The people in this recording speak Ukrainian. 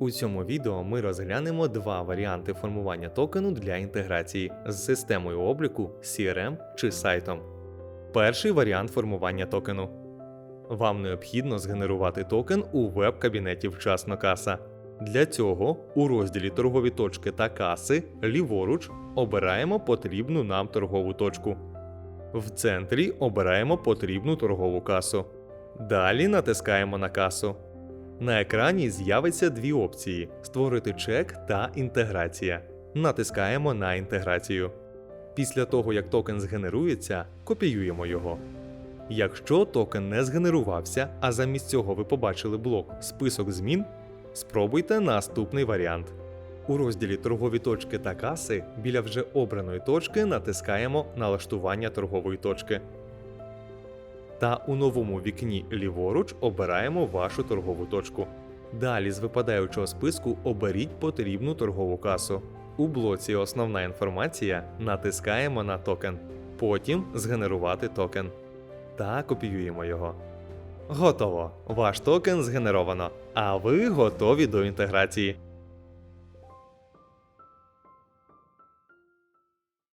У цьому відео ми розглянемо два варіанти формування токену для інтеграції з системою обліку, CRM чи сайтом. Перший варіант формування токену. Вам необхідно згенерувати токен у веб-кабінеті Вчасно каса. Для цього у розділі Торгові точки та каси ліворуч обираємо потрібну нам торгову точку. В центрі обираємо потрібну торгову касу. Далі натискаємо на касу. На екрані з'явиться дві опції: створити чек та інтеграція. Натискаємо на інтеграцію. Після того, як токен згенерується, копіюємо його. Якщо токен не згенерувався, а замість цього ви побачили блок Список змін, спробуйте наступний варіант. У розділі Торгові точки та каси біля вже обраної точки натискаємо Налаштування торгової точки. Та у новому вікні ліворуч обираємо вашу торгову точку. Далі з випадаючого списку оберіть потрібну торгову касу. У блоці Основна інформація натискаємо на токен. Потім згенерувати токен. Та копіюємо його. Готово! Ваш токен згенеровано, а ви готові до інтеграції.